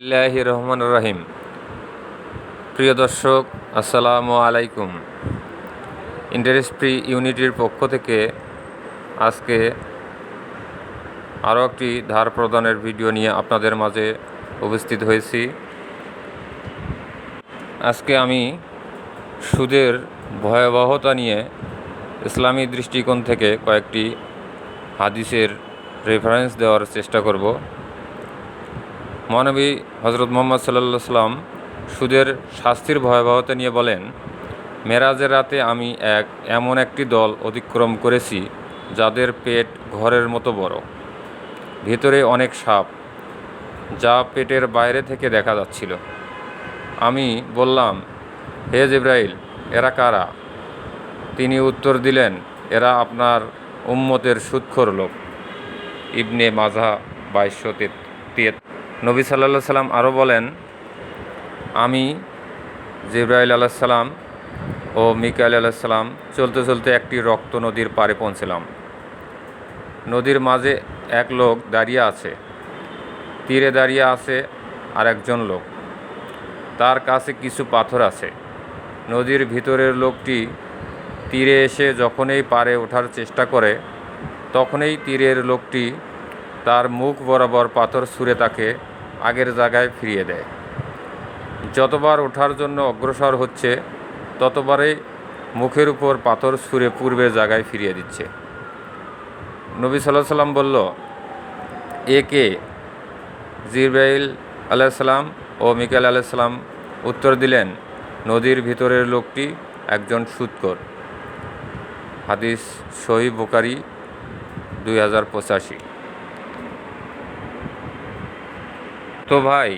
ইল্লাহ রহমান রহিম। প্রিয় দর্শক, আসসালামু আলাইকুম। ইন্টারেস্ট ফ্রি ইউনিটির পক্ষ থেকে আজকে আরও একটি ধার প্রদানের ভিডিও নিয়ে আপনাদের মাঝে উপস্থিত হয়েছি। আজকে আমি সুদের ভয়াবহতা নিয়ে ইসলামী দৃষ্টিকোণ থেকে কয়েকটি হাদিসের রেফারেন্স দেওয়ার চেষ্টা করব। মহানবী হজরত মোহাম্মদ সাল্লা সাল্লাম সুদের শাস্তির ভয়াবহতা নিয়ে বলেন, মেরাজের রাতে আমি এক এমন একটি দল অতিক্রম করেছি যাদের পেট ঘরের মতো বড়। ভিতরে অনেক সাপ, যা পেটের বাইরে থেকে দেখা যাচ্ছিল। আমি বললাম, হে জিব্রাইল, এরা কারা? তিনি উত্তর দিলেন, এরা আপনার উম্মতের সুৎখর লোক। ইবনে মাঝা বাইশশো নবী সাল্লা সাল্লাম আরও বলেন, আমি জিব্রাইল আলাহিসাল্লাম ও মিকাইল আলাহিসাল্লাম চলতে চলতে একটি রক্ত নদীর পাড়ে পৌঁছলাম। নদীর মাঝে এক লোক দাঁড়িয়ে আছে, তীরে দাঁড়িয়ে আছে আর একজন লোক। তার কাছে কিছু পাথর আছে। নদীর ভিতরের লোকটি তীরে এসে যখনই পারে ওঠার চেষ্টা করে, তখনই তীরের লোকটি তার মুখ বরাবর পাথর ছুঁড়ে তাকে আগের জায়গায় ফিরিয়ে দেয়। যতবার ওঠার জন্য অগ্রসর হচ্ছে, ততবারই মুখের উপর পাথর ছুঁড়ে পূর্বের জায়গায় ফিরিয়ে দিচ্ছে। নবী সাল্লাহ সাল্লাম বলল, এ কে? জিরবাইল আলাইসাল্লাম ও মিকাল আলাইসাল্লাম উত্তর দিলেন, নদীর ভিতরের লোকটি একজন সুৎকর। হাদিস সহি বুকারি দুই হাজার পঁচাশি। তো ভাই,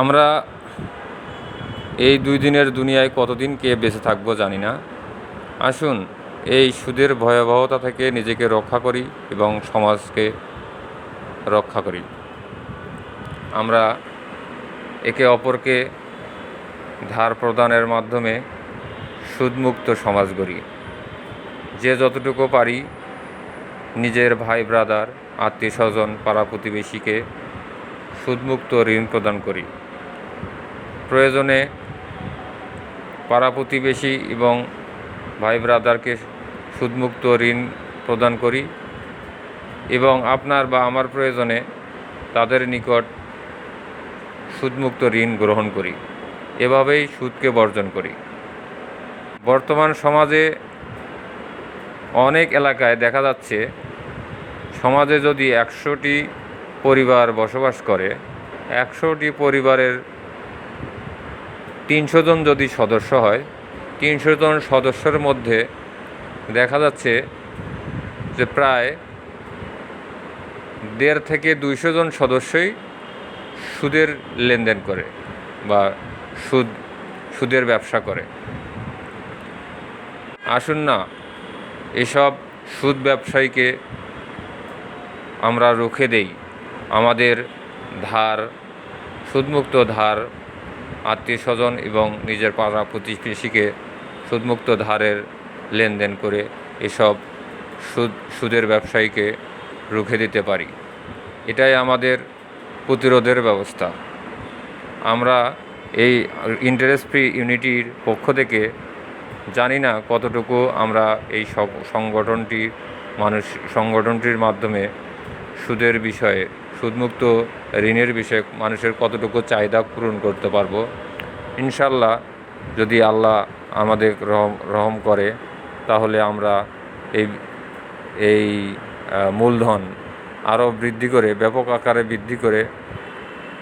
আমরা এই দুই দিনের দুনিয়ায় কতদিন কে বেঁচে থাকব জানি না। আসুন, এই সুদের ভয়াবহতা থেকে নিজেকে রক্ষা করি এবং সমাজকে রক্ষা করি। আমরা একে অপরকে ধার প্রদানের মাধ্যমে সুদমুক্ত সমাজ গড়ি। যে যতটুকু পারি নিজের ভাই ব্রাদার, আত্মীয় স্বজন, পাড়া প্রতিবেশীকে সুদমুক্ত ঋণ প্রদান করি। প্রয়োজনে পাড়া প্রতিবেশী এবং ভাই ব্রাদারকে সুদমুক্ত ঋণ প্রদান করি এবং আপনার বা আমার প্রয়োজনে তাদের নিকট সুদমুক্ত ঋণ গ্রহণ করি। এভাবেই সুদকে বর্জন করি। বর্তমান সমাজে অনেক এলাকায় দেখা যাচ্ছে সমাজে যদি একশোটি পরিবার বসবাস করে, একশোটি পরিবারের তিনশো জন যদি সদস্য হয়, তিনশো জন সদস্যের মধ্যে দেখা যাচ্ছে যে প্রায় দেড় থেকে দুইশো জন সদস্যই সুদের লেনদেন করে বা সুদ, সুদের ব্যবসা করে। আসুন না, এসব সুদ ব্যবসায়ীকে আমরা রুখে দেই। আমাদের ধার, সুদমুক্ত ধার আত্মীয় স্বজন এবং নিজের পাড়া প্রতিবেশীকে সুদমুক্ত ধারের লেনদেন করে এসব সুদ, সুদের ব্যবসায়ীকে রুখে দিতে পারি। এটাই আমাদের প্রতিরোধের ব্যবস্থা। আমরা এই ইন্টারেস্ট ফ্রি ইউনিটির পক্ষ থেকে জানি না কতটুকু আমরা এই সব সংগঠনটি, মানুষ, সংগঠনটির মাধ্যমে সুদের বিষয়ে, সুদমুক্ত ঋণের বিষয়ে মানুষের কতটুকু চাহিদা পূরণ করতে পারব? ইনশাল্লাহ যদি আল্লাহ আমাদের রহম রহম করে, তাহলে আমরা এই এই মূলধন আরও বৃদ্ধি করে, ব্যাপক আকারে বৃদ্ধি করে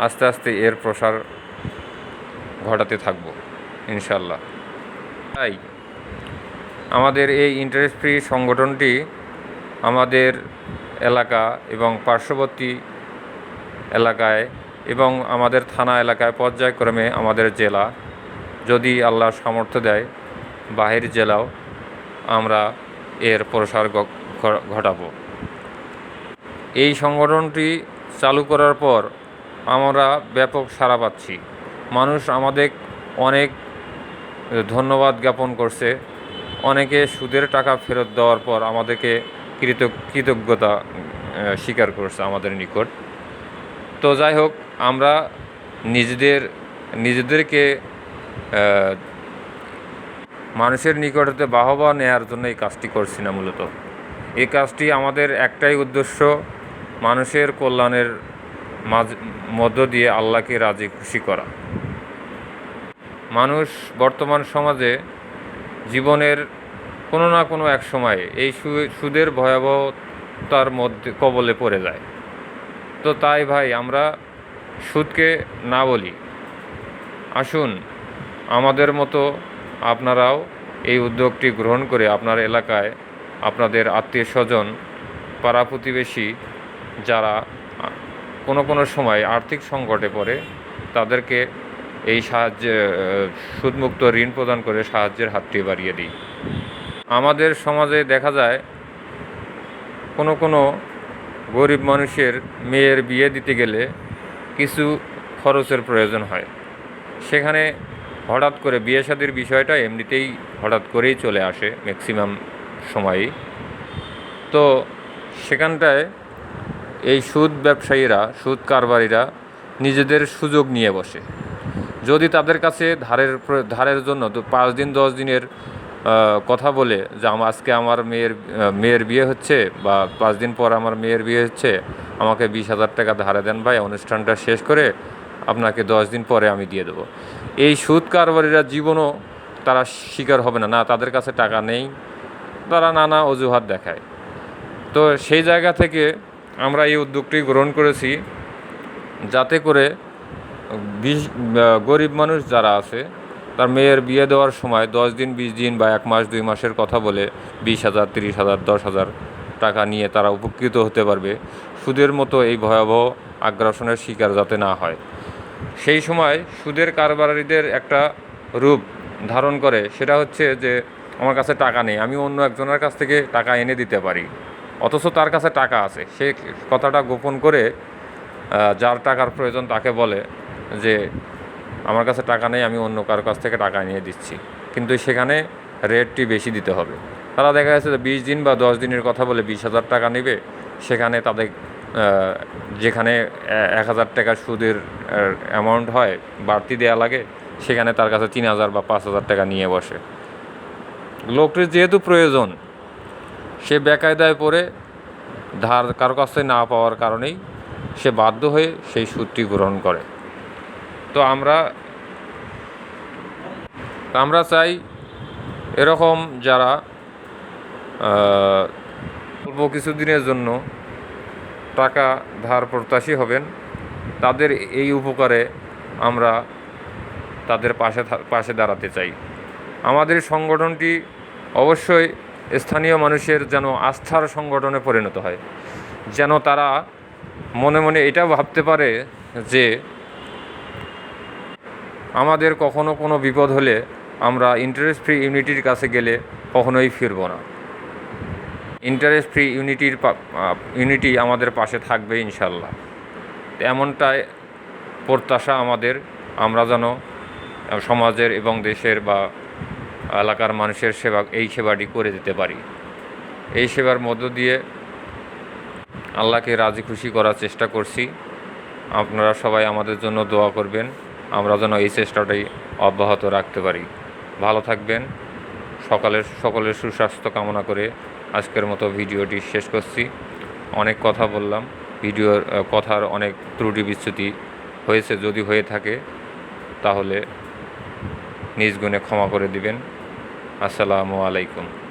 আস্তে আস্তে এর প্রসার ঘটাতে থাকব ইনশাল্লাহ তাই আমাদের এই ইন্টারেস্ট ফ্রি সংগঠনটি আমাদের এলাকা এবং পার্শ্ববর্তী এলাকায় এবং আমাদের থানা এলাকায় পর্যায়ক্রমে আমাদের জেলা, যদি আল্লাহ সামর্থ্য দেয়, বাহির জেলাও আমরা এর প্রসার ঘ- ঘ- এই সংগঠনটি চালু করার পর আমরা ব্যাপক সাড়া পাচ্ছি। মানুষ আমাদের অনেক ধন্যবাদ জ্ঞাপন করছে। অনেকে সুদের টাকা ফেরত দেওয়ার পর আমাদেরকে কৃত, কৃতজ্ঞতা স্বীকার করছে আমাদের নিকট। তো যাই হোক, আমরা নিজেদের, নিজেদেরকে মানুষের নিকট হতে বাহবা নেয়ার জন্য এই কাজটি করছি না মূলত। এই কাজটি আমাদের একটাই উদ্দেশ্য, মানুষের কল্যাণের মাঝ, মধ্য দিয়ে আল্লাহকে রাজি, খুশি করা। মানুষ বর্তমান সমাজে জীবনের কোনো না কোনো এক সময়ে এই সুদের ভয়াবহতার মধ্যে কবলে পড়ে যায়। তো তাই ভাই আমরা সুদকে না বলি। আসুন, আমাদের মতো আপনারাও এই উদ্যোগটি গ্রহণ করে আপনার এলাকায় আপনাদের আত্মীয় স্বজন পাড়া প্রতিবেশী যারা কোনো কোনো সময় আর্থিক সংকটে পড়ে, তাদেরকে এই সাহায্যে সুদমুক্ত ঋণ প্রদান করে সাহায্যের হাতটি বাড়িয়ে দিই। আমাদের সমাজে দেখা যায়, কোনো কোনো গরিব মানুষের মেয়ের বিয়ে দিতে গেলে কিছু খরচের প্রয়োজন হয়। সেখানে হঠাৎ করে বিয়ে শাদির বিষয়টা এমনিতেই হঠাৎ করেই চলে আসে ম্যাক্সিমাম সময়ই। তো সেখানটায় এই সুদ ব্যবসায়ীরা, সুদ কারবারিরা নিজেদের সুযোগ নিয়ে বসে। যদি তাদের কাছে ধারের ধারের জন্য তো পাঁচ দিন, দশ দিনের কথা বলে যে আমার আজকে আমার মেয়ের মেয়ের বিয়ে হচ্ছে বা পাঁচ দিন পর আমার মেয়ের বিয়ে হচ্ছে, আমাকে বিশ হাজার টাকা ধারে দেন ভাই, অনুষ্ঠানটা শেষ করে আপনাকে দশ দিন পরে আমি দিয়ে দেবো। এই সুদ কারবারিরা জীবনও তারা শিকার হবে না। না, তাদের কাছে টাকা নেই, তারা নানা অজুহাত দেখায়। তো সেই জায়গা থেকে আমরা এই উদ্যোগটি গ্রহণ করেছি, যাতে করে বিশ গরিব মানুষ যারা আছে তার মেয়ের বিয়ে দেওয়ার সময় দশ দিন, বিশ দিন বা এক মাস, দুই মাসের কথা বলে বিশ হাজার, তিরিশ হাজার, দশ হাজার টাকা নিয়ে তারা উপকৃত হতে পারবে। সুদের মতো এই ভয়াবহ আগ্রাসনের শিকার যাতে না হয়। সেই সময় সুদের কারবারিদের একটা রূপ ধারণ করে, সেটা হচ্ছে যে, আমার কাছে টাকা নেই, আমি অন্য একজনের কাছ থেকে টাকা এনে দিতে পারি। অথচ তার কাছে টাকা আছে। সে কথাটা গোপন করে যার টাকার প্রয়োজন তাকে বলে যে আমার কাছে টাকা নেই, আমি অন্য কারোর কাছ থেকে টাকা নিয়ে দিচ্ছি। কিন্তু সেখানে রেটটি বেশি দিতে হবে। তারা দেখা যাচ্ছে যে বিশ দিন বা দশ দিনের কথা বলে বিশ হাজার টাকা নেবে, সেখানে তাদের যেখানে এক হাজার টাকা সুদের অ্যামাউন্ট হয়, বাড়তি দেয়া লাগে, সেখানে তার কাছে তিন হাজার বা পাঁচ হাজার টাকা নিয়ে বসে। লোকটির যেহেতু প্রয়োজন, সে বেকায়দায় পড়ে, ধার কারও কাছ থেকে না পাওয়ার কারণেই সে বাধ্য হয়ে সেই সুদটি গ্রহণ করে। তো আমরা আমরা চাই এরকম যারা অল্প কিছুদিনের জন্য টাকা ধার প্রত্যাশী হবেন, তাদের এই উপকারে আমরা তাদের পাশে পাশে দাঁড়াতে চাই। আমাদের সংগঠনটি অবশ্যই স্থানীয় মানুষের যেন আস্থার সংগঠনে পরিণত হয়, যেন তারা মনে মনে এটা ভাবতে পারে যে আমাদের কখনো কোনো বিপদ হলে আমরা ইন্টারেস্ট ফ্রি ইউনিটির কাছে গেলে কখনোই ফিরব না। ইন্টারেস্ট ফ্রি ইউনিটির ইউনিটি আমাদের পাশে থাকবে ইনশাল্লাহ এমনটাই প্রত্যাশা আমাদের, আমরা যেন সমাজের এবং দেশের বা এলাকার মানুষের সেবা, এই সেবাটি করে দিতে পারি। এই সেবার মধ্য দিয়ে আল্লাহকে রাজি খুশি করার চেষ্টা করছি। আপনারা সবাই আমাদের জন্য দোয়া করবেন। আমরা যেন এই চেষ্টাটাই অব্যাহত রাখতে পারি। ভালো থাকবেন। সকালের, সকলের সুস্বাস্থ্য কামনা করে আজকের মতো ভিডিওটি শেষ করছি। অনেক কথা বললাম। ভিডিওর কথার অনেক ত্রুটি বিচ্যুতি হয়েছে, যদি হয়ে থাকে, তাহলে নিজ গুণে ক্ষমা করে দিবেন। আসসালামু আলাইকুম।